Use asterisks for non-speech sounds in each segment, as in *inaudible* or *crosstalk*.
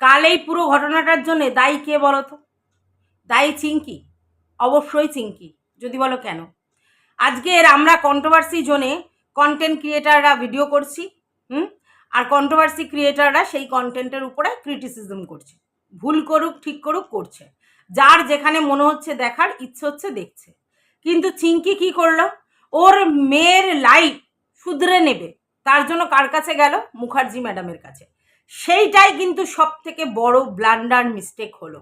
কাল এই পুরো ঘটনাটার জন্য দায়ী কে বলো তো? দায়ী চিঙ্কি অবশ্যই চিঙ্কি যদি বলো কেন? আজকের আমরা কন্ট্রোভার্সি জোনে কন্টেন্ট ক্রিয়েটাররা ভিডিও করছি, হুম? আর কন্ট্রোভার্সি ক্রিয়েটাররা সেই কন্টেন্টের উপরে ক্রিটিসিজম করছে। ভুল করুক, ঠিক করুক, করছে। যার যেখানে মনে হচ্ছে দেখার, ইচ্ছে হচ্ছে দেখছে। কিন্তু চিঙ্কি কি করল? ওর মেয়ের লাইফ শুধরে নেবে। তার জন্য কার কাছে গেল? মুখার্জি ম্যাডামের কাছে। সেইটাই কিন্তু সব থেকে বড় ব্লান্ডার মিস্টেক হলো।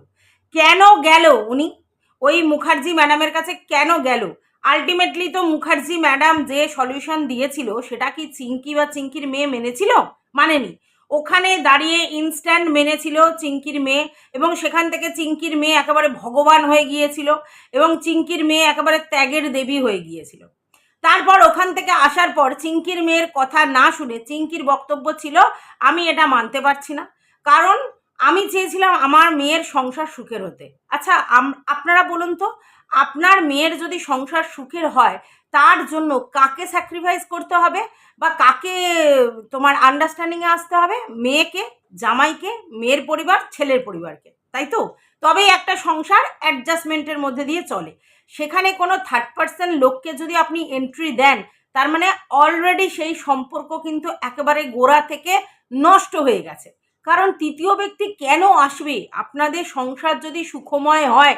কেন গেল উনি? ওই মুখার্জি ম্যাডামের কাছে কেন গেল? আলটিমেটলি তো মুখার্জি ম্যাডাম যে সলিউশন দিয়েছিল, সেটা কি চিঙ্কি বা চিঙ্কির মেয়ে মেনেছিল? মানেনি। ওখানে দাঁড়িয়ে ইনস্ট্যান্ট মেনেছিল চিঙ্কির মেয়ে এবং সেখান থেকে চিঙ্কির মেয়ে একেবারে ভগবান হয়ে গিয়েছিল এবং চিঙ্কির মেয়ে একেবারে ত্যাগের দেবী হয়ে গিয়েছিল। তারপর ওখান থেকে আসার পর চিঙ্কির মেয়ের কথা না শুনে চিঙ্কির বক্তব্য ছিল, আমি এটা মানতে পারছি না। কারণ আমি চেয়েছিলাম আমার মেয়ের সংসার সুখের হতে। আচ্ছা আপনারা বলুন তো, আপনার মেয়ের যদি সংসার সুখের হয়, তার জন্য কাকে স্যাক্রিফাইস করতে হবে? বা কাকে তোমার আন্ডারস্ট্যান্ডিংয়ে আসতে হবে? মেয়েকে, জামাইকে, মেয়ের পরিবার, ছেলের পরিবারকে। তাই তো? তবেই একটা সংসার অ্যাডজাস্টমেন্টের মধ্যে দিয়ে চলে। সেখানে কোনো থার্ড পার্সন লোককে যদি আপনি এন্ট্রি দেন, তার মানে অলরেডি সেই সম্পর্ক কিন্তু একেবারে গোড়া থেকে নষ্ট হয়ে গেছে। কারণ তৃতীয় ব্যক্তি কেন আসবে? আপনাদের সংসার যদি সুখময় হয়,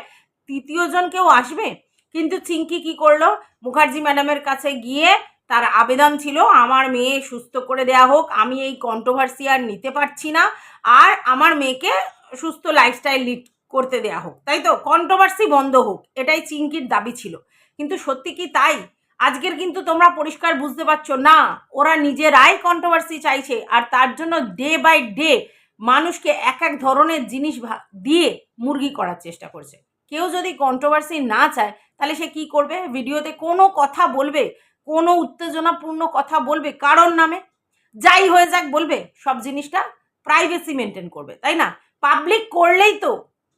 তৃতীয় জন কেউ আসবে? কিন্তু চিঙ্কি কি করল? মুখার্জি ম্যাডামের কাছে গিয়ে তার আবেদন ছিল, আমার মেয়ে সুস্থ করে দেয়া হোক, আমি এই কন্ট্রোভার্সি আর নিতে পারছি না। আর আমার মেয়েকে সুস্থ লাইফস্টাইল লিড করতে দেয়া হোক। তাই তো? কন্ট্রোভার্সি বন্ধ হোক, এটাই চিঙ্কির দাবি ছিল। কিন্তু সত্যি কি তাই? আজকের কিন্তু তোমরা পরিষ্কার বুঝতে পারছ, না, ওরা নিজেরাই কন্ট্রোভার্সি চাইছে আর তার জন্য ডে বাই ডে মানুষকে এক এক ধরনের জিনিস দিয়ে মুরগি করার চেষ্টা করছে। কেউ যদি কন্ট্রোভার্সি না চায়, তাহলে সে কি করবে? ভিডিওতে কোনো কথা বলবে, কোনো উত্তেজনাপূর্ণ কথা বলবে কারণ নামে? যাই হয়ে যাক বলবে, সব জিনিসটা প্রাইভেসি মেনটেন করবে, তাই না? পাবলিক করলেই তো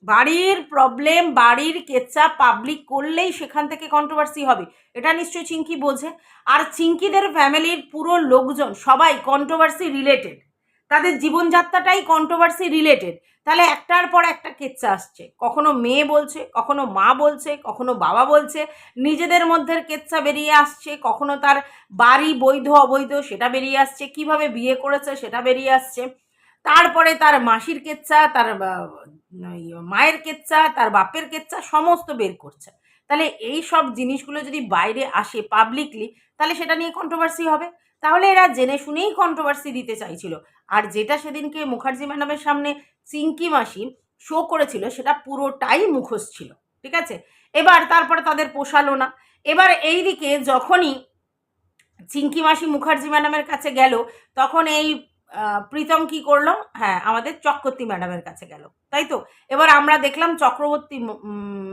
বাড়ির প্রবলেম বাড়ির কেচ্চা পাবলিক করলেই সেখান থেকে কন্ট্রোভার্সি হবে। এটা নিশ্চয়ই চিঙ্কি বোঝে। আর চিঙ্কিদের ফ্যামিলির পুরো লোকজন, সবাই কন্ট্রোভার্সি রিলেটেড তাদের জীবনযাত্রাটাই কন্ট্রোভার্সি রিলেটেড তাহলে একটার পর একটা কেচ্চা আসছে। কখনো মেয়ে বলছে, কখনো মা বলছে, কখনো বাবা বলছে, নিজেদের মধ্যে কেচ্চা বেরিয়ে আসছে, কখনো তার বাড়ি বৈধ, অবৈধ, সেটা বেরিয়ে আসছে, কীভাবে বিয়ে করেছে, সেটা বেরিয়ে আসছে। তারপরে তার মাসির কেচ্চা তার মায়ের কেচ্চা তার বাপের কেচ্চা সমস্ত বের করছে। তাহলে এই সব জিনিসগুলো যদি বাইরে আসে পাবলিকলি তাহলে সেটা নিয়ে কন্ট্রোভার্সি হবে। তাহলে এরা জেনে শুনেই কন্ট্রোভার্সি দিতে চাইছিল। আর যেটা সেদিনকে মুখার্জি ম্যাডামের সামনে চিঙ্কি মাসি শো করেছিল, সেটা পুরোটাই মুখোশ ছিল। ঠিক আছে? এবার তারপরে তাদের পোষালো না। এবার এই দিকে যখনই চিঙ্কি মাসি মুখার্জি ম্যাডামের কাছে গেল, তখন এই প্রীতম কি করল? হ্যাঁ আমাদের চক্রবর্তী ম্যাডামের কাছে গেল। তাই তো? এবার আমরা দেখলাম চক্রবর্তী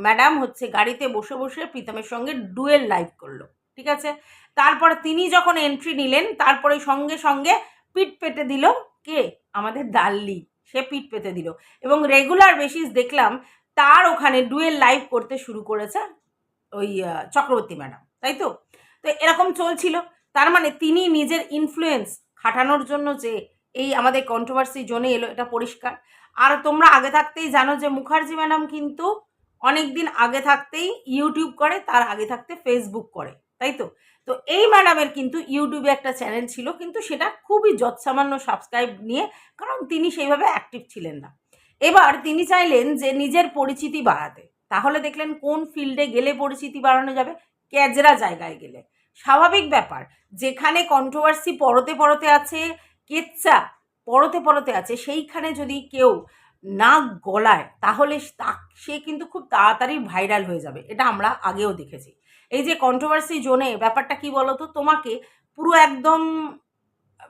ম্যাডাম হচ্ছে গাড়িতে বসে বসে প্রীতমের সঙ্গে ডুয়েল লাইভ করল, ঠিক আছে? তারপর তিনি যখন এন্ট্রি নিলেন, তারপরে সঙ্গে সঙ্গে পিঠ পেতে দিল কে? আমাদের দাল্লি সে পিঠ পেতে দিল। এবং রেগুলার বেসিস দেখলাম, তার ওখানে ডুয়েল লাইভ করতে শুরু করেছে ওই চক্রবর্তী ম্যাডাম। তাই তো? তো এরকম চলছিল। তার মানে তিনি নিজের ইনফ্লুয়েন্স খাটানোর জন্য যে এই আমাদের কন্ট্রোভার্সি জোনে এলো, এটা পরিষ্কার। আর তোমরা আগে থাকতেই জানো যে মুখার্জি ম্যাডাম কিন্তু অনেক দিন আগে থাকতেই ইউটিউব করে, তার আগে থাকতে ফেসবুক করে, তাই তো? তো এই ম্যাডামের কিন্তু ইউটিউবে একটা চ্যানেল ছিল, কিন্তু সেটা খুবই যৎসামান্য সাবস্ক্রাইব নিয়ে, কারণ তিনি সেইভাবে অ্যাক্টিভ ছিলেন না। এবার তিনি চাইলেন যে নিজের পরিচিতি বাড়াতে। তাহলে দেখলেন কোন ফিল্ডে গেলে পরিচিতি বাড়ানো যাবে? ক্যাজরা জায়গায় গেলে। স্বাভাবিক ব্যাপার। যেখানে কন্ট্রোভার্সি পরতে পরতে আছে কেচ্চা পরতে পরতে আছে, সেইখানে যদি কেউ না গলায়, তাহলে সে কিন্তু খুব তাড়াতাড়ি ভাইরাল হয়ে যাবে। এটা আমরা আগেও দেখেছি। এই যে কন্ট্রোভার্সি জোনে ব্যাপারটা কি বলতো? তোমাকে পুরো একদম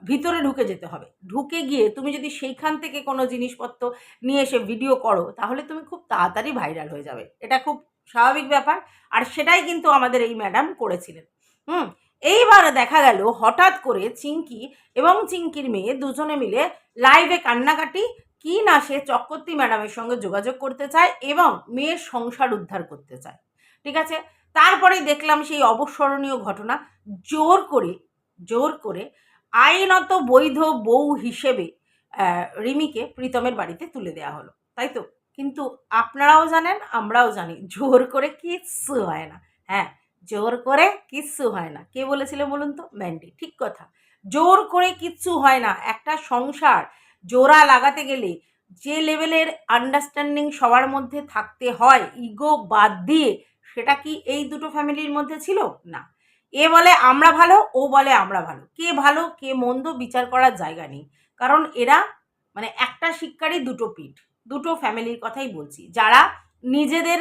ভিতরে ঢুকে যেতে হবে। ঢুকে গিয়ে তুমি যদি সেইখান থেকে কোনো জিনিসপত্র নিয়ে এসে ভিডিও করো, তাহলে তুমি খুব তাড়াতাড়ি ভাইরাল হয়ে যাবে। এটা খুব স্বাভাবিক ব্যাপার। আর সেটাই কিন্তু আমাদের এই ম্যাডাম করেছিলেন। হুম, এইবার দেখা গেল হঠাৎ করে চিঙ্কি এবং চিঙ্কির মেয়ে দুজনে মিলে লাইভে কান্নাকাটি, কি না সে চক্রবর্তী ম্যাডামের সঙ্গে যোগাযোগ করতে চায় এবং মেয়ের সংসার উদ্ধার করতে চায়। ঠিক আছে? তারপরে দেখলাম সেই অবস্মরণীয় ঘটনা। জোর করে জোর করে আইনত বৈধ বউ হিসেবে রিমিকে প্রীতমের বাড়িতে তুলে দেওয়া হলো। তাই তো? কিন্তু আপনারাও জানেন, আমরাও জানি, জোর করে কিচ্ছু হয় না। হ্যাঁ জোর করে কিচ্ছু হয় না। কে বলেছিল বলুন তো? ম্যান্ডি ঠিক কথা। জোর করে কিচ্ছু হয় না। একটা সংসার জোড়া লাগাতে গেলে যে লেভেলের আন্ডারস্ট্যান্ডিং সবার মধ্যে থাকতে হয় ইগো বাদ দিয়ে, সেটা কি এই দুটো ফ্যামিলির মধ্যে ছিল? না। এ বলে আমরা ভালো, ও বলে আমরা ভালো। কে ভালো, কে মন্দ বিচার করার জায়গা নেই। কারণ এরা মানে একটা শিক্ষারই দুটো পিঠ। দুটো ফ্যামিলির কথাই বলছি। যারা নিজেদের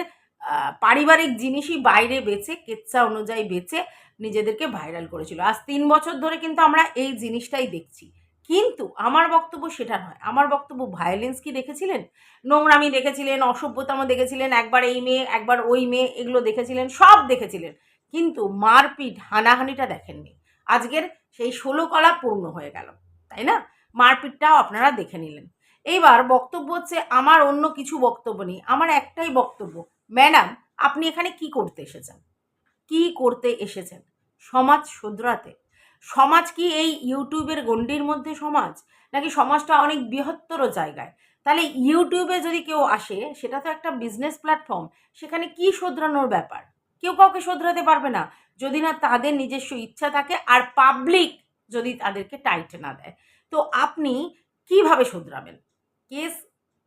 পারিবারিক জিনিসই বাইরে বেচে, কেচ্ছা অনুযায়ী বেচে নিজেদেরকে ভাইরাল করেছিল। আজ তিন বছর ধরে কিন্তু আমরা এই জিনিসটাই দেখছি। কিন্তু আমার বক্তব্য সেটা নয়। আমার বক্তব্য ভায়োলেন্স কি দেখেছিলেন? নোংরামি দেখেছিলেন, অসভ্যতাম দেখেছিলেন, একবার এই মেয়ে, একবার ওই মেয়ে, এগুলো দেখেছিলেন, সব দেখেছিলেন। কিন্তু মারপিট, হানাহানিটা দেখেননি। আজকের সেই ষোলো কলা পূর্ণ হয়ে গেল, তাই না? মারপিটটাও আপনারা দেখে নিলেন। এইবার বক্তব্য হচ্ছে, আমার অন্য কিছু বক্তব্য নেই। আমার একটাই বক্তব্য ম্যাডাম, আপনি এখানে কি করতে এসেছেন? কি করতে এসেছেন? সমাজ শুধরাতে। সমাজ কি এই ইউটিউবের গণ্ডির মধ্যে সমাজ? নাকি সমাজটা অনেক বৃহত্তর জায়গায়? তাহলে ইউটিউবে যদি কেউ আসে, সেটা তো একটা বিজনেস প্ল্যাটফর্ম সেখানে কি শোধরানোর ব্যাপার? কেউ কাউকে শোধরাতে পারবে না। যদি না তাদের নিজস্ব ইচ্ছা থাকে আর পাবলিক যদি তাদেরকে টাইট না দেয়। তো আপনি কীভাবে শোধরাবেন? কেস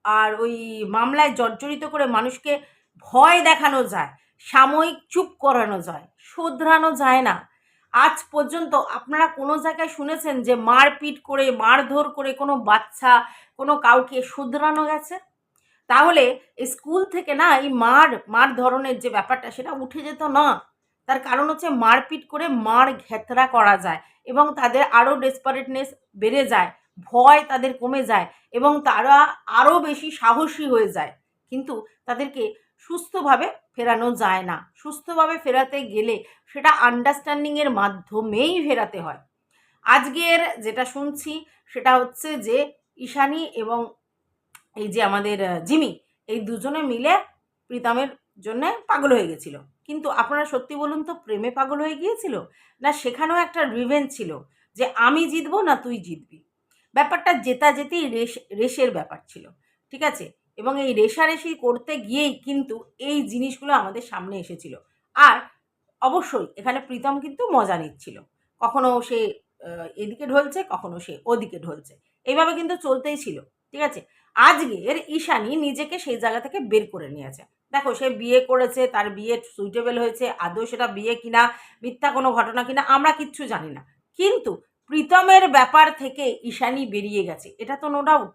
আর ওই মামলায় জর্জরিত করে মানুষকে ভয় দেখানো যায়, সাময়িক চুপ করানো যায়, শোধরানো যায় না। আজ পর্যন্ত আপনারা কোনো জায়গায় শুনেছেন যে মারপিট করে, মারধর করে কোনো বাচ্চা, কোনো কাউকে শুধরানো গেছে? তাহলে স্কুল থেকে না এই মার মার ধরনের যে ব্যাপারটা, সেটা উঠে যেত না। তার কারণ হচ্ছে মারপিট করে মার ঘেতরা করা যায় এবং তাদের আরও ডেসপারেটনেস বেড়ে যায়, ভয় তাদের কমে যায় এবং তারা আরও বেশি সাহসী হয়ে যায়। কিন্তু তাদেরকে সুস্থভাবে ফেরানো যায় না। সুস্থভাবে ফেরাতে গেলে সেটা আন্ডারস্ট্যান্ডিংয়ের মাধ্যমেই ফেরাতে হয়। আজকের যেটা শুনছি সেটা হচ্ছে যে ঈশানী এবং এই যে আমাদের জিমি এই দুজনে মিলে প্রীতমের জন্য পাগল হয়ে গেছিল। কিন্তু আপনারা সত্যি বলুন তো প্রেমে পাগল হয়ে গিয়েছিল? না সেখানেও একটা রিভেঞ্জ ছিল যে আমি জিতবো না তুই জিতবি? ব্যাপারটা জেতা যেতেই রেস রেসের ব্যাপার ছিল। ঠিক আছে? এবং এই রেশারেশি করতে গিয়েই কিন্তু এই জিনিসগুলো আমাদের সামনে এসেছিল। আর অবশ্যই এখানে প্রীতম কিন্তু মজা নিচ্ছিল। কখনো সে এদিকে ঢলছে, কখনো সে ওদিকে ঢলছে। এইভাবে কিন্তু চলতেই ছিল, ঠিক আছে? আজকের ঈশানী নিজেকে সেই জায়গা থেকে বের করে নিয়েছে। দেখো, সে বিয়ে করেছে, তার বিয়ে সুইটেবল হয়েছে, আদৌ সেটা বিয়ে কিনা, মিথ্যা কোনো ঘটনা কিনা, আমরা কিচ্ছু জানি না। কিন্তু প্রীতমের ব্যাপার থেকে ঈশানী বেরিয়ে গেছে, এটা তো নো ডাউট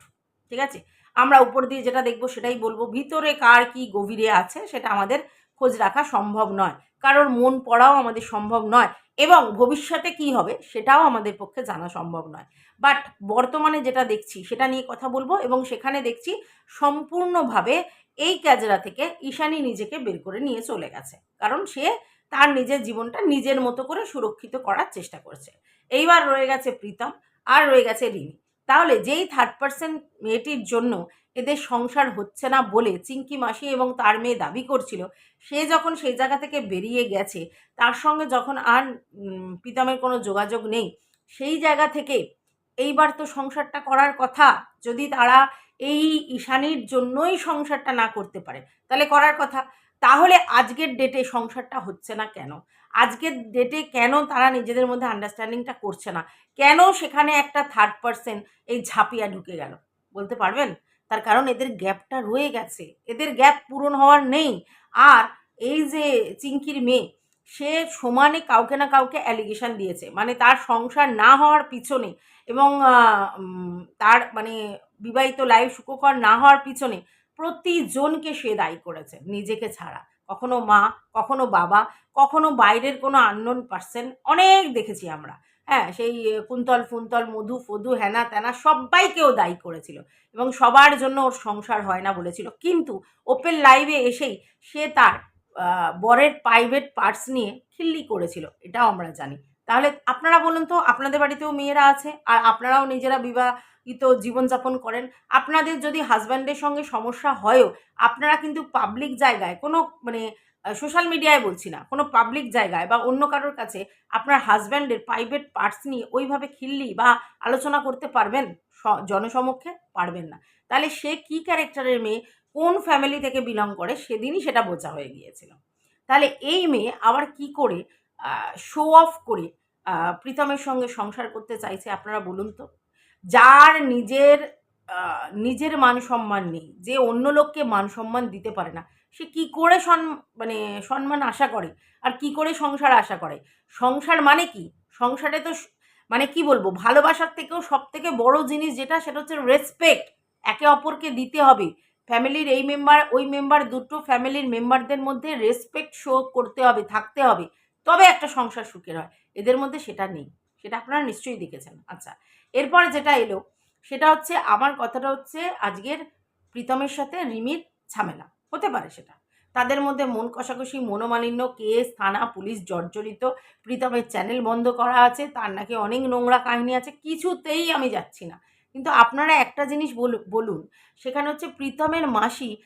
ঠিক আছে? আমরা উপর দিয়ে যেটা দেখব সেটাই বলব, ভিতরে কার কি গভীরে আছে সেটা আমাদের খোঁজ রাখা সম্ভব নয়। কারোর মন পড়াও আমাদের সম্ভব নয় এবং ভবিষ্যতে কি হবে সেটাও আমাদের পক্ষে জানা সম্ভব নয়। বাট বর্তমানে যেটা দেখছি সেটা নিয়ে কথা বলব এবং সেখানে দেখছি সম্পূর্ণভাবে এই ক্যাজরা থেকে ঈশানী নিজেকে বের করে নিয়ে চলে গেছে। কারণ সে তার নিজের জীবনটা নিজের মতো করে সুরক্ষিত করার চেষ্টা করছে। এইবার রয়ে গেছে প্রীতম, আর রয়ে গেছে রিমি। তাহলে যেই থার্ড পার্সন মেয়েটির জন্য এদের সংসার হচ্ছে না বলে চিঙ্কি মাসি এবং তার মেয়ে দাবি করছিল, সে যখন সেই জায়গা থেকে বেরিয়ে গেছে, তার সঙ্গে যখন আর প্রীতমের কোনো যোগাযোগ নেই, সেই জায়গা থেকে এইবার তো সংসারটা করার কথা, যদি তারা এই ঈশানির জন্যই সংসারটা না করতে পারে, তাহলে করার কথা। তাহলে আজকের ডেটে সংসারটা হচ্ছে না কেন? আজকের ডেটে কেন তারা নিজেদের মধ্যে আন্ডারস্ট্যান্ডিংটা করছে না? কেন সেখানে একটা থার্ড পার্সন এই ঝাঁপিয়া ঢুকে গেল? বলতে পারবেন? তার কারণ এদের গ্যাপটা রয়ে গেছে। এদের গ্যাপ পূরণ হওয়ার নেই। আর এই যে চিঙ্কির মেয়ে, সে সমানে কাউকে না কাউকে অ্যালিগেশন দিয়েছে। মানে তার সংসার না হওয়ার পিছনে এবং তার মানে বিবাহিত লাইফ সুখকর না হওয়ার পিছনে প্রতিজনকে সে দায়ী করেছে, নিজেকে ছাড়া। কখনো মা, কখনো বাবা, কখনো বাইরের কোনো আননোন পার্সন অনেক দেখেছি আমরা। হ্যাঁ সেই কুন্তল, ফুন্তল, মধু, ফধু হ্যানা ত্যানা সবাইকেও দায়ী করেছিল এবং সবার জন্য ওর সংসার হয় না বলেছিল। কিন্তু ওপেন লাইভে এসেই সে তার বরের প্রাইভেট পার্টস নিয়ে খিল্লি করেছিল, এটাও আমরা জানি। তাহলে আপনারা বলুন তো, আপনাদের বাড়িতেও মেয়েরা আছে? আর আপনারাও নিজেরা বিবাহিত জীবনযাপন করেন। আপনাদের যদি হাজব্যান্ডের সঙ্গে সমস্যা হয়ও, আপনারা কিন্তু পাবলিক জায়গায়, কোনো মানে সোশ্যাল মিডিয়ায় বলছি না, কোনো পাবলিক জায়গায় বা অন্য কারোর কাছে আপনার হাজব্যান্ডের প্রাইভেট পার্টস নিয়ে ওইভাবে খিল্লি বা আলোচনা করতে পারবেন? জনসমক্ষে পারবেন না। তাহলে সে কি ক্যারেক্টারের মেয়ে, কোন ফ্যামিলি থেকে বিলং করে, সেদিনই সেটা বোঝা হয়ে গিয়েছিল। তাহলে এই মেয়ে আবার কি করে শো অফ করে প্রীতমের সঙ্গে সংসার করতে চাইছে, আপনারা বলুন তো। যার নিজের নিজের মান সম্মান নেই, যে অন্য লোককে মান সম্মান দিতে পারে না, সে কি করে সন মানে সম্মান আশা করে? আর কি করে সংসার আশা করে? সংসার মানে কি? সংসারে তো মানে কি বলব, ভালোবাসার থেকেও সব থেকে বড় জিনিস যেটা, সেটা হচ্ছে রেসপেক্ট একে অপরকে দিতে হবে। ফ্যামিলির এই মেম্বার ওই মেম্বার দুটো ফ্যামিলির মেম্বারদের মধ্যে রেসপেক্ট শো করতে হবে, থাকতে হবে। তবে একটা সংসার সুখের হয়। এদের মধ্যে সেটা নেই। সেটা আপনারা নিশ্চয়ই দেখেছেন। আচ্ছা এরপরে যেটা এলো, সেটা হচ্ছে আমার কথাটা হচ্ছে আজকের প্রীতমের সাথে রিমির ঝামেলা। হতে পারে সেটা। তাদের মধ্যে মন কষাকষি, মনোমালিন্য, কেস, থানা, পুলিশ, জর্জরিত, প্রীতমের চ্যানেল বন্ধ করা আছে, তার নাকি অনেক নোংরা কাহিনী আছে, কিছুতেই আমি যাচ্ছি না। কিন্তু আপনারা একটা জিনিস বলু- বলুন, সেখানে হচ্ছে প্রীতমের মাসি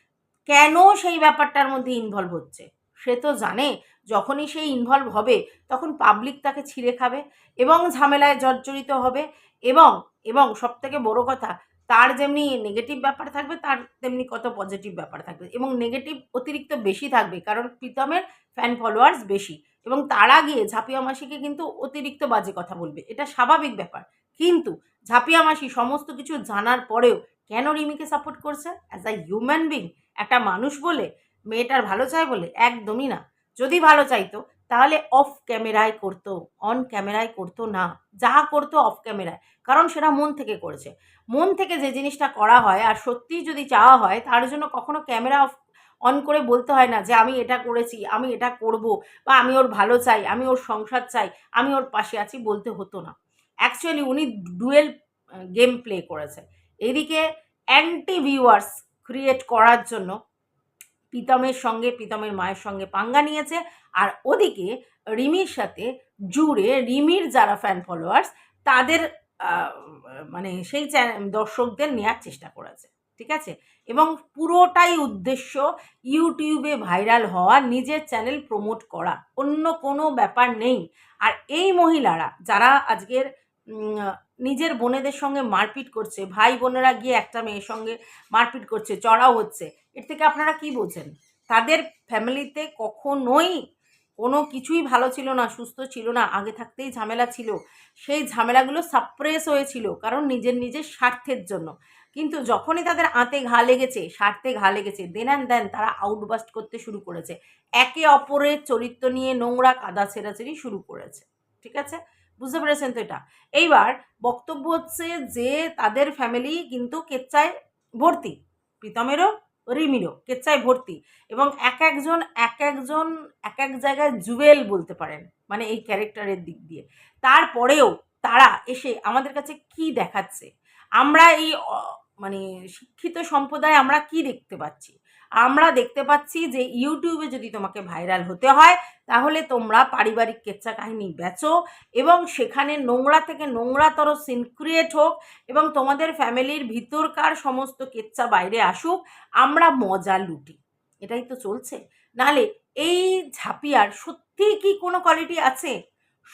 কেন সেই ব্যাপারটার মধ্যে ইনভলভ হচ্ছে? সে তো জানে, যখনই সে ইনভলভ হবে, তখন পাবলিক তাকে ছিঁড়ে খাবে এবং ঝামেলায় জর্জরিত হবে এবং এবং সব থেকে বড় কথা, তার যেমনি নেগেটিভ ব্যাপার থাকবে, তার তেমনি কত পজিটিভ ব্যাপার থাকবে এবং নেগেটিভ অতিরিক্ত বেশি থাকবে কারণ প্রীতমের ফ্যান ফলোয়ার্স বেশি এবং তারা গিয়ে ঝাঁপিয়া মাসিকে কিন্তু অতিরিক্ত বাজে কথা বলবে, এটা স্বাভাবিক ব্যাপার। কিন্তু ঝাঁপিয়া মাসি সমস্ত কিছু জানার পরেও কেন রিমিকে সাপোর্ট করছে? অ্যাজ আ হিউম্যান বিং একটা মানুষ বলে মেয়েটার ভালো চায় বলে একদমই না। যদি ভালো চাইতো, তাহলে অফ ক্যামেরায় করতো অন ক্যামেরায় করতো না। যা করতো অফ ক্যামেরায় কারণ সেটা মন থেকে করেছে। মন থেকে যে জিনিসটা করা হয় আর সত্যিই যদি চাওয়া হয়, তার জন্য কখনো ক্যামেরা অফ অন করে বলতে হয় না যে, আমি এটা করেছি, আমি এটা করব বা আমি ওর ভালো চাই, আমি ওর সংসার চাই, আমি ওর পাশে আছি বলতে হতো না। অ্যাকচুয়ালি উনি ডুয়েল গেম প্লে করেছে। এদিকে অ্যান্টি ভিউয়ার্স ক্রিয়েট করার জন্য প্রীতমের সঙ্গে, প্রীতমের মায়ের সঙ্গে পাঙ্গা নিয়েছে। আর ওদিকে রিমির সাথে জুড়ে রিমির যারা ফ্যান ফলোয়ার্স তাদের মানে সেই দর্শকদের নেওয়ার চেষ্টা করেছে, ঠিক আছে? এবং পুরোটাই উদ্দেশ্য ইউটিউবে ভাইরাল হওয়া, নিজের চ্যানেল প্রমোট করা, অন্য কোনো ব্যাপার নেই। আর এই মহিলারা, যারা আজকের নিজের বোনেদের সঙ্গে মারপিট করছে, ভাই বোনেরা গিয়ে একটা মেয়ের সঙ্গে মারপিট করছে, চড়াও হচ্ছে। এর থেকে আপনারা কি বোঝেন? তাদের ফ্যামিলিতে কখনোই কোনো কিছুই ভালো ছিল না, সুস্থ ছিল না, আগে থাকতেই ঝামেলা ছিল। সেই ঝামেলাগুলো সাপ্রেস হয়েছিল, কারণ নিজের নিজের স্বার্থের জন্য। কিন্তু যখনই তাদের আঁতে ঘা লেগেছে, স্বার্থে ঘা লেগেছে দেন অ্যান্ড দেন তারা আউটবাস্ট করতে শুরু করেছে। একে অপরের চরিত্র নিয়ে নোংরা কাদা ছেঁড়াছেড়ি শুরু করেছে, ঠিক আছে? বুঝতে পেরেছেন তো এটা? এইবার বক্তব্য হচ্ছে যে তাদের ফ্যামিলি কিন্তু কেচ্চায় ভর্তি। প্রীতমেরও, রিমিরও কেচ্চায় ভর্তি এবং এক একজন এক একজন, এক এক জায়গায় জুয়েল বলতে পারেন মানে এই ক্যারেক্টারের দিক দিয়ে। তারপরেও তারা এসে আমাদের কাছে কি দেখাচ্ছে? আমরা এই মানে শিক্ষিত সম্প্রদায় আমরা কি দেখতে পাচ্ছি? আমরা দেখতে পাচ্ছি যে ইউটিউবে যদি তোমাকে ভাইরাল হতে হয়, তাহলে তোমরা পারিবারিক কেচ্চা কাহিনী বেচো এবং সেখানে নোংরা থেকে নোংরাতর সিন ক্রিয়েট হোক এবং তোমাদের ফ্যামিলির ভিতরকার সমস্ত কেচ্চা বাইরে আসুক, আমরা মজা লুটি। এটাই তো চলছে। নাহলে এই ঝাঁপিয়ার সত্যি কি কোনো কোয়ালিটি আছে?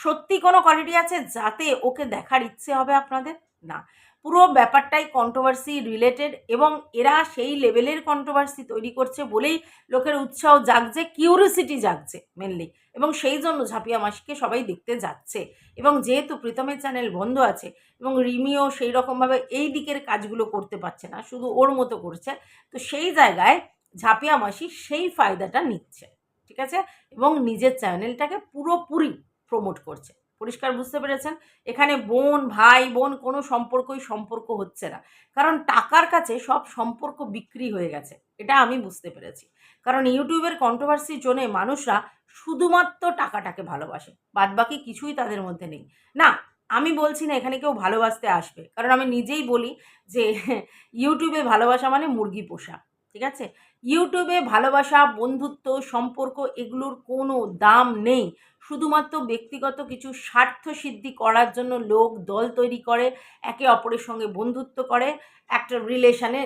সত্যি কোনো কোয়ালিটি আছে যাতে ওকে দেখার ইচ্ছে হবে আপনাদের? না। পুরো ব্যাপারটাই কন্ট্রোভার্সি রিলেটেড এবং এরা সেই লেভেলের কন্ট্রোভার্সি তৈরি করছে বলেই লোকের উৎসাহ জাগছে কিউরিসিটি জাগছে মেনলি এবং সেই জন্য ঝাঁপিয়া মাসিকে সবাই দেখতে যাচ্ছে এবং যেহেতু প্রীতমের চ্যানেল বন্ধ আছে এবং রিমিও সেই রকমভাবে এই দিকের কাজগুলো করতে পারছে না, শুধু ওর মতো করছে, তো সেই জায়গায় ঝাঁপিয়া মাসি সেই ফায়দাটা নিচ্ছে, ঠিক আছে? এবং নিজের চ্যানেলটাকে পুরোপুরি প্রমোট করছে। পরিষ্কার বুঝতে পেরেছেন? এখানে বোন, ভাই, বোন কোনো সম্পর্কই সম্পর্ক হচ্ছে না। কারণ টাকার কাছে সব সম্পর্ক বিক্রি হয়ে গেছে, এটা আমি বুঝতে পেরেছি। কারণ ইউটিউবের কন্ট্রোভার্সি জোনে মানুষরা শুধুমাত্র টাকাটাকে ভালোবাসে, বাদবাকি কিছুই তাদের মধ্যে নেই। না, আমি বলছি না এখানে কেউ ভালোবাসতে আসবে। কারণ আমি নিজেই বলি যে, *laughs* ইউটিউবে ভালোবাসা মানে মুরগি পোষা, ঠিক আছে? ইউটিউবে ভালোবাসা, বন্ধুত্ব, সম্পর্ক এগুলোর কোনো দাম নেই। শুধুমাত্র ব্যক্তিগত কিছু স্বার্থ সিদ্ধি করার জন্য লোক দল তৈরি করে, একে অপরের সঙ্গে বন্ধুত্ব করে, একটা রিলেশানে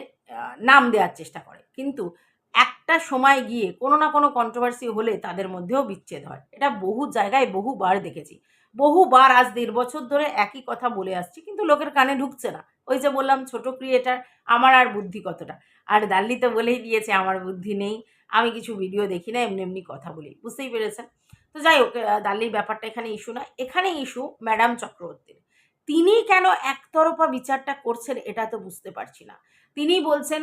নাম দেওয়ার চেষ্টা করে। কিন্তু একটা সময় গিয়ে কোনো না কোনো কন্ট্রোভার্সি হলে তাদের মধ্যেও বিচ্ছেদ হয়। এটা বহু জায়গায় বহুবার দেখেছি। বহুবার আজ দেড় বছর ধরে একই কথা বলে আসছি, কিন্তু লোকের কানে ঢুকছে না। ওই যে বললাম ছোট ক্রিয়েটার, আমার আর বুদ্ধি কতটা? আর দাল্লি তো বলেই দিয়েছে, আমার বুদ্ধি নেই। আমি কিছু ভিডিও দেখি না, এমনি এমনি কথা বলি। বুঝতেই পেরেছেন? তো যাই হোক দাল্লির ব্যাপারটা এখানে ইস্যু না এখানে ইস্যু ম্যাডাম চক্রবর্তীর। তিনি কেন একতরফা বিচারটা করছেন এটা তো বুঝতে পারছি না। তিনি বলছেন,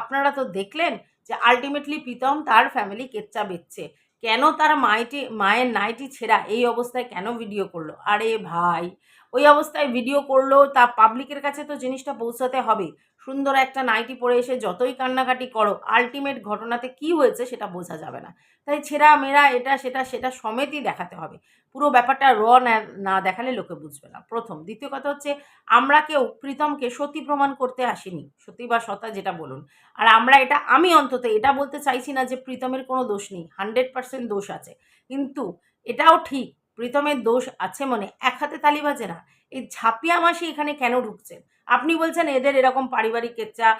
আপনারা তো দেখলেন যে আলটিমেটলি প্রীতম তার ফ্যামিলি কেচ্চা বেচছে। কেন তার মাইটি, মায়ের নাইটি ছেঁড়া? এই অবস্থায় কেন ভিডিও করল? আরে ভাই ওই অবস্থায় ভিডিও করল, তা পাবলিকের কাছে তো জিনিসটা পৌঁছাতে হবে। সুন্দর একটা নাইটি পরে এসে যতই কান্নাকাটি করো আলটিমেট ঘটনাতে কি হয়েছে সেটা বোঝা যাবে না। তাই ছেঁড়া, মেরা, এটা, সেটা সেটা সমেতই দেখাতে হবে। পুরো ব্যাপারটা র না দেখালে লোকে বুঝবে না। প্রথম। দ্বিতীয় কথা হচ্ছে, আমরা কেউ, প্রীতমকে সতী প্রমাণ করতে আসিনি। সতী বা সতা যেটা বলুন। আর আমরা এটা, আমি অন্তত এটা বলতে চাইছি না যে প্রীতমের কোনো দোষ নেই। হান্ড্রেড পার্সেন্ট দোষ আছে। কিন্তু এটাও ঠিক প্রীতমের দোষ আছে মনে। এক হাতে তালি বাজে না। এই ঝাপিয়া মাসি এখানে কেন ঢুকছেন? আপনি বলছেন এদের এরকম পারিবারিক কেচ্চা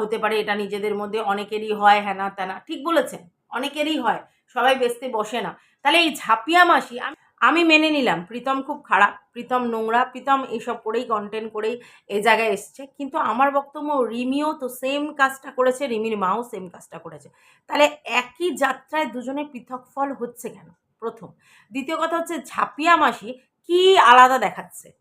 হতে পারে এটা নিজেদের মধ্যে অনেকেরই হয়, হ্যানা ত্যানা। ঠিক বলেছেন, অনেকেরই হয়, সবাই বেচতে বসে না। তাহলে এই ঝাপিয়া মাসি, আমি- মেনে নিলাম, প্রীতম খুব খারাপ, প্রীতম নোংরা, প্রীতম এইসব করেই কন্টেন্ট করেই এই জায়গায় এসছে। কিন্তু আমার বক্তব্য, রিমিও তো সেম কাজটা করেছে, রিমির মাও সেম কাজটা করেছে। তাহলে একই যাত্রায় দুজনে পৃথক ফল হচ্ছে কেন? প্রথম। দ্বিতীয় কথা হচ্ছে ঝাপিয়া মাসি কি আলাদা দেখাচ্ছে?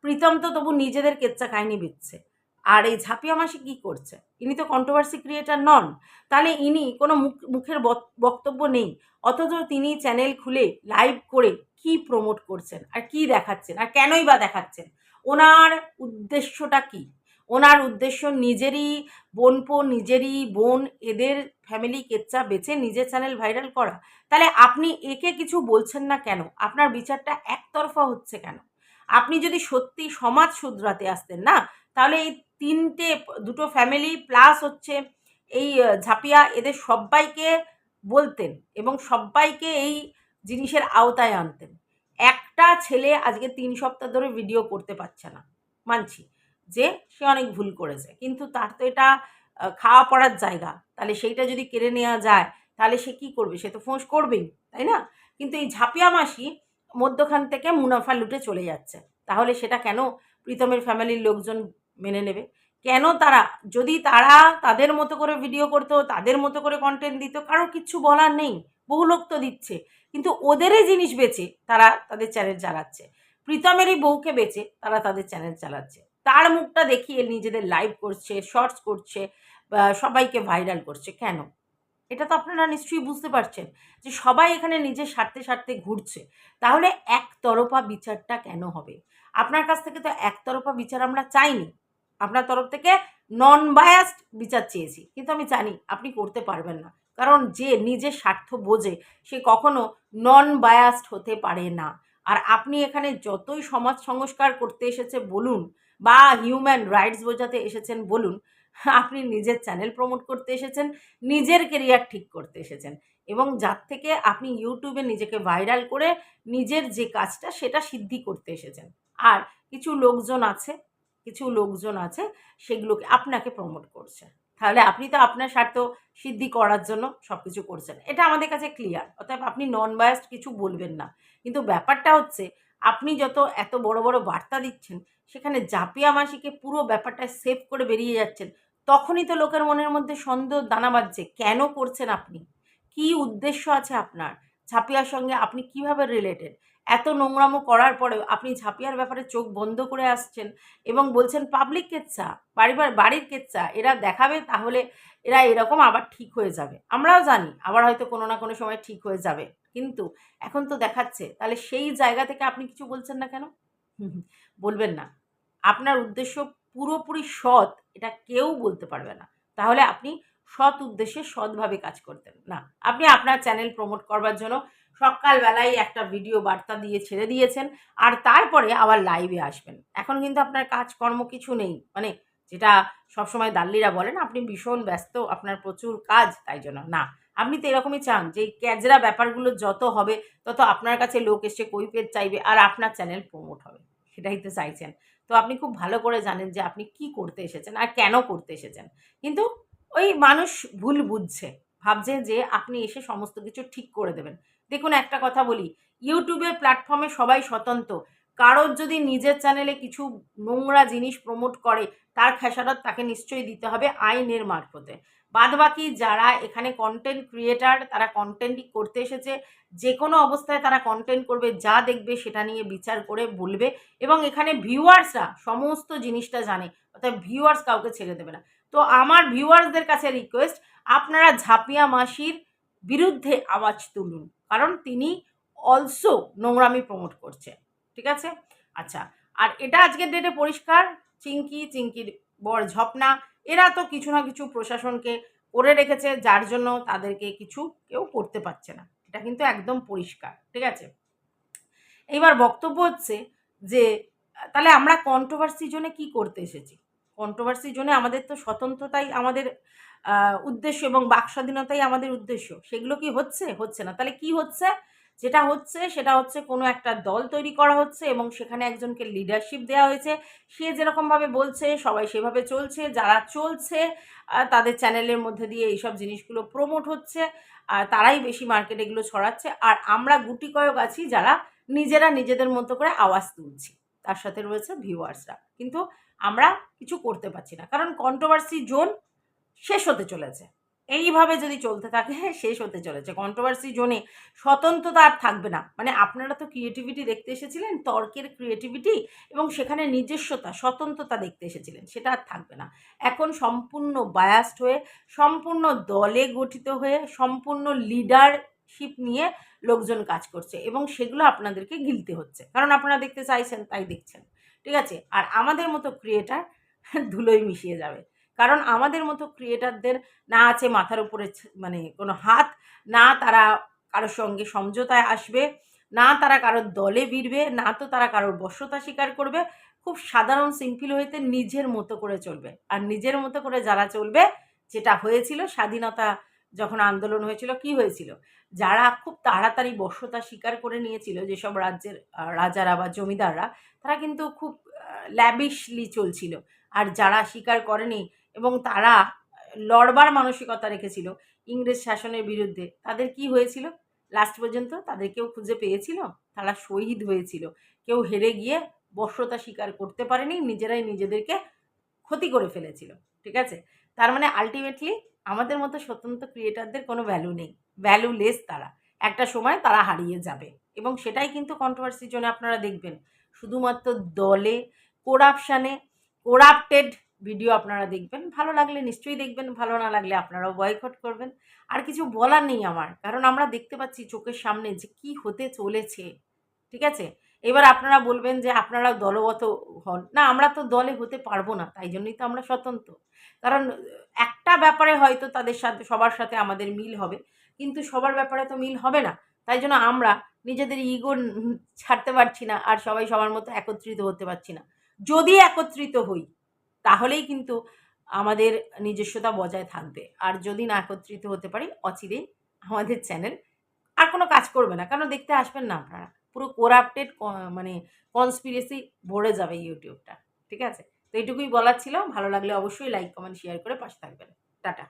প্রীতম তো তবু নিজেদের কেচ্চা কাহিনী বিচ্ছে। আর এই ঝাঁপিয়া মাসি কি করছে? ইনি তো কন্ট্রোভার্সি ক্রিয়েটার নন। তাহলে ইনি কোনো মুখ, মুখের বক- বক্তব্য নেই। অথচ তিনি চ্যানেল খুলে লাইভ করে কি প্রমোট করছেন? আর কি দেখাচ্ছেন? আর কেনই বা দেখাচ্ছেন? ওনার উদ্দেশ্যটা কি? ওনার উদ্দেশ্য নিজেরই বোনপো, নিজেরই বোন, এদের ফ্যামিলি কেচ্চা বেছে নিজের চ্যানেল ভাইরাল করা, তাহলে আপনি একে কিছু বলছেন না কেন? আপনার বিচারটা একতরফা হচ্ছে কেন? আপনি যদি সত্যি সমাজ শুধরাতে আসতেন না, তাহলে এই তিনটে, দুটো ফ্যামিলি প্লাস হচ্ছে এই ঝাপিয়া, এদের সবাইকে বলতেন এবং সবাইকে এই জিনিসের আওতায় আনতেন। একটা ছেলে আজকে তিন সপ্তাহ ধরে ভিডিও করতে পারছে না, মানছি যে সে অনেক ভুল করেছে, কিন্তু তার তো এটা খাওয়া পড়ার জায়গা। তাহলে সেইটা যদি কেড়ে নেওয়া যায়, তাহলে সে কি করবে? সে তো ফোঁস করবেই, তাই না? কিন্তু এই ঝাপিয়া মাসি মধ্যখান থেকে মুনাফা লুটে চলে যাচ্ছে। তাহলে সেটা কেন প্রীতমের ফ্যামিলির লোকজন মেনে নেবে? কেন তারা, যদি তারা তাদের মতো করে ভিডিও করতো, তাদের মতো করে কন্টেন্ট দিত, কারও কিছু বলার নেই, বহু লোক তো দিচ্ছে। কিন্তু ওদেরই জিনিস বেচে তারা তাদের চ্যানেল চালাচ্ছে। প্রীতমেরই বউকে বেচে তারা তাদের চ্যানেল চালাচ্ছে। তার মুখটা দেখিয়ে নিজেদের লাইভ করছে শর্টস করছে সবাইকে ভাইরাল করছে। কেন? এটা তো আপনারা নিশ্চয়ই বুঝতে পারছেন যে সবাই এখানে নিজের স্বার্থে স্বার্থে ঘুরছে। তাহলে একতরফা বিচারটা কেন হবে? আপনার কাছ থেকে তো একতরফা বিচার আমরা চাইনি। আপনার তরফ থেকে নন বায়াসড বিচার চেয়েছি। কিন্তু আমি জানি আপনি করতে পারবেন না। কারণ যে নিজের স্বার্থ বোঝে, সে কখনো নন বায়াসড হতে পারে না। আর আপনি এখানে যতই সমাজ সংস্কার করতে এসেছে বলুন বা হিউম্যান রাইটস বোঝাতে এসেছেন বলুন, আপনি নিজের চ্যানেল প্রমোট করতে এসেছেন, নিজের কেরিয়ার ঠিক করতে এসেছেন এবং যার থেকে আপনি ইউটিউবে নিজেকে ভাইরাল করে নিজের যে কাজটা সেটা সিদ্ধি করতে এসেছেন। আর কিছু লোকজন আছে, কিছু লোকজন আছে সেগুলোকে আপনাকে প্রমোট করছে। তাহলে আপনি তো আপনার স্বার্থ সিদ্ধি করার জন্য সব কিছু করছেন। এটা আমাদের কাছে ক্লিয়ার অতএব আপনি নন বায়াসড কিছু বলবেন না। কিন্তু ব্যাপারটা হচ্ছে, আপনি যত এত বড় বড় বার্তা দিচ্ছেন সেখানে জাপিয়া মাসিকে পুরো ব্যাপারটা সেভ করে বেরিয়ে যাচ্ছেন। তখনই তো লোকের মনের মধ্যে সন্দেহ দানা বাজছে কেন করছেন আপনি? কি উদ্দেশ্য আছে আপনার? ঝাপিয়ার সঙ্গে আপনি কীভাবে রিলেটেড এত নোংরামো করার পরেও আপনি ঝাপিয়ার ব্যাপারে চোখ বন্ধ করে আসছেন এবং বলছেন, পাবলিক কেচ্চা বাড়ির বাড়ির কেচ্চা এরা দেখাবে তাহলে এরা এরকম আবার ঠিক হয়ে যাবে। আমরাও জানি, আবার হয়তো কোনো না কোনো সময় ঠিক হয়ে যাবে। কিন্তু এখন তো দেখাচ্ছে, তাহলে সেই জায়গা থেকে আপনি কিছু বলছেন না কেন? বলবেন না। আপনার উদ্দেশ্য পুরোপুরি সৎ, এটা কেউ বলতে পারবে না। তাহলে আপনি সৎ উদ্দেশ্যে সৎভাবে কাজ করতেন। না, আপনি আপনার চ্যানেল প্রমোট করবার জন্য সকালবেলায় একটা ভিডিও বার্তা দিয়ে ছেড়ে দিয়েছেন, আর তারপরে আবার লাইভে আসবেন। এখন কিন্তু আপনার কাজকর্ম কিছু নেই। মানে যেটা সবসময় দাল্লিরা বলেন, আপনি ভীষণ ব্যস্ত, আপনার প্রচুর কাজ, তাই জন্য। না, আপনি তো এরকমই চান যে এই ক্যাজরা ব্যাপারগুলো যত হবে, তত আপনার কাছে লোক এসে কৈফের চাইবে, আর আপনার চ্যানেল প্রমোট হবে। সেটাই তো চাইছেন। তো আপনি খুব ভালো করে জানেন যে আপনি কি করতে এসেছেন আর কেন করতে এসেছেন। কিন্তু ওই মানুষ ভুল বুঝছে, ভাবছে যে আপনি এসে সমস্ত কিছু ঠিক করে দেবেন। দেখুন একটা কথা বলি ইউটিউবের প্ল্যাটফর্মে সবাই স্বতন্ত্র। কারোর যদি নিজের চ্যানেলে কিছু নোংরা জিনিস প্রমোট করে, তার খেসারত তাকে নিশ্চয়ই দিতে হবে আইনের মারফতে। বাদ বাকি যারা এখানে কন্টেন্ট ক্রিয়েটার তারা কন্টেন্টই করতে এসেছে। যে কোনো অবস্থায় তারা কন্টেন্ট করবে, যা দেখবে সেটা নিয়ে বিচার করে বলবে। এবং এখানে ভিউয়ার্সরা সমস্ত জিনিসটা জানে, অর্থাৎ ভিউয়ার্স কাউকে ছেড়ে দেবে না। তো আমার ভিউয়ার্সদের কাছে রিকোয়েস্ট আপনারা ঝাপিয়া মাসির বিরুদ্ধে আওয়াজ তুলুন। কারণ তিনি অলসো নোংরামি প্রমোট করছে। ঠিক আছে? আচ্ছা আর এটা আজকের ডেটে পরিষ্কার। চিঙ্কি চিঙ্কির বর ঝপনা এরা তো কিছু না কিছু প্রশাসনকে করে রেখেছে, যার জন্য তাদেরকে কিছু কেউ করতে পারছে না। এটা কিন্তু একদম পরিষ্কার, ঠিক আছে? এইবার বক্তব্য হচ্ছে যে, তাহলে আমরা কন্ট্রোভার্সি জোনে কি করতে এসেছি? কন্ট্রোভার্সি জোনে আমাদের তো স্বতন্ত্রতাই আমাদের উদ্দেশ্য এবং বাক স্বাধীনতাই আমাদের উদ্দেশ্য। সেগুলো কি হচ্ছে? হচ্ছে না। তাহলে কি হচ্ছে? যেটা হচ্ছে, সেটা হচ্ছে কোনো একটা দল তৈরি করা হচ্ছে এবং সেখানে একজনকে লিডারশিপ দেওয়া হয়েছে। সে যেরকমভাবে বলছে, সবাই সেভাবে চলছে, যারা চলছে তাদের চ্যানেলের মধ্যে দিয়ে এইসব জিনিসগুলো প্রমোট হচ্ছে, আর তারাই বেশি মার্কেটে এগুলো ছড়াচ্ছে। আর আমরা গুটি কয়েক আছি যারা নিজেরা নিজেদের মতো করে আওয়াজ তুলছি। তার সাথে রয়েছে ভিউয়ার্সরা। কিন্তু আমরা কিছু করতে পারছি না। কারণ কন্ট্রোভার্সি জোন শেষ হতে চলেছে। এইভাবে যদি চলতে থাকে শেষ হতে চলেছে। কন্ট্রোভার্সি জোনে স্বতন্ত্রতা আর থাকবে না। মানে আপনারা তো ক্রিয়েটিভিটি দেখতে এসেছিলেন, তর্কের ক্রিয়েটিভিটি এবং সেখানে নিজস্বতা, স্বতন্ত্রতা দেখতে এসেছিলেন, সেটা আর থাকবে না। এখন সম্পূর্ণ বায়াস্ট হয়ে, সম্পূর্ণ দলে গঠিত হয়ে, সম্পূর্ণ লিডারশিপ নিয়ে লোকজন কাজ করছে এবং সেগুলো আপনাদেরকে গিলতে হচ্ছে। কারণ আপনারা দেখতে চাইছেন, তাই দেখছেন। ঠিক আছে? আর আমাদের মতো ক্রিয়েটার ধুলোয় মিশিয়ে যাবে। কারণ আমাদের মতো ক্রিয়েটারদের না আছে মাথার উপরে মানে কোনো হাত, না তারা কারোর সঙ্গে সমঝোতায় আসবে, না তারা কারোর দলে ভিড়বে, না তো তারা কারোর বশ্যতা স্বীকার করবে। খুব সাধারণ সিম্পল হইতে নিজের মতো করে চলবে। আর নিজের মতো করে যারা চলবে, যেটা হয়েছিল, স্বাধীনতা যখন আন্দোলন হয়েছিল, কি হয়েছিল? যারা খুব তাড়াতাড়ি বশ্যতা স্বীকার করে নিয়েছিল, যেসব রাজ্যের রাজারা বা জমিদাররা, তারা কিন্তু খুব ল্যাবিশলি চলছিল। আর যারা স্বীকার করেনি এবং তারা লড়বার মানসিকতা রেখেছিল ইংরেজ শাসনের বিরুদ্ধে। তাদের কি হয়েছিল? লাস্ট পর্যন্ত তাদের কেউ খুঁজে পেয়েছিল? তারা শহীদ হয়েছিল। কেউ হেরে গিয়ে বশ্যতা স্বীকার করতে পারেনি, নিজেরাই নিজেদেরকে ক্ষতি করে ফেলেছিল, ঠিক আছে? তার মানে আলটিমেটলি আমাদের মতো স্বতন্ত্র ক্রিয়েটারদের কোনো ভ্যালু নেই। ভ্যালুলেস তারা। একটা সময় তারা হারিয়ে যাবে এবং সেটাই কিন্তু কন্ট্রোভার্সির জন্য আপনারা দেখবেন। শুধুমাত্র দলে কোরাপশানে কোরাপ্টেড ভিডিও আপনারা দেখবেন, ভালো লাগলে নিশ্চয়ই দেখবেন, ভালো না লাগলে আপনারাও বয়কট করবেন। আর কিছু বলার নেই আমার, কারণ আমরা দেখতে পাচ্ছি চোখের সামনে যে কি হতে চলেছে, ঠিক আছে? এবার আপনারা বলবেন যে আপনারা দলগত হন। না, আমরা তো দলে হতে পারব না, তাই জন্যই তো আমরা স্বতন্ত্র। কারণ একটা ব্যাপারে হয়তো তাদের সাথে, সবার সাথে আমাদের মিল হবে, কিন্তু সবার ব্যাপারে তো মিল হবে না। তাই জন্য আমরা নিজেদের ইগো ছাড়তে পারছি না, আর সবাই সবার মতো একত্রিত হতে পারছি না। যদি একত্রিত হই তাহলেই কিন্তু আমাদের নিজস্বতা বজায় থাকবে। আর যদি না একত্রিত হতে পারি, অচিরেই আমাদের চ্যানেল আর কোনো কাজ করবে না। কারণ দেখতে আসবেন না আপনারা? পুরো কোরাপ্টেড মানে কনস্পিরেসি ভরে যাবে ইউটিউবটা ঠিক আছে? তো এটুকুই বলার ছিল। ভালো লাগলে অবশ্যই লাইক কমেন্ট শেয়ার করে পাশে থাকবেন। টাটা।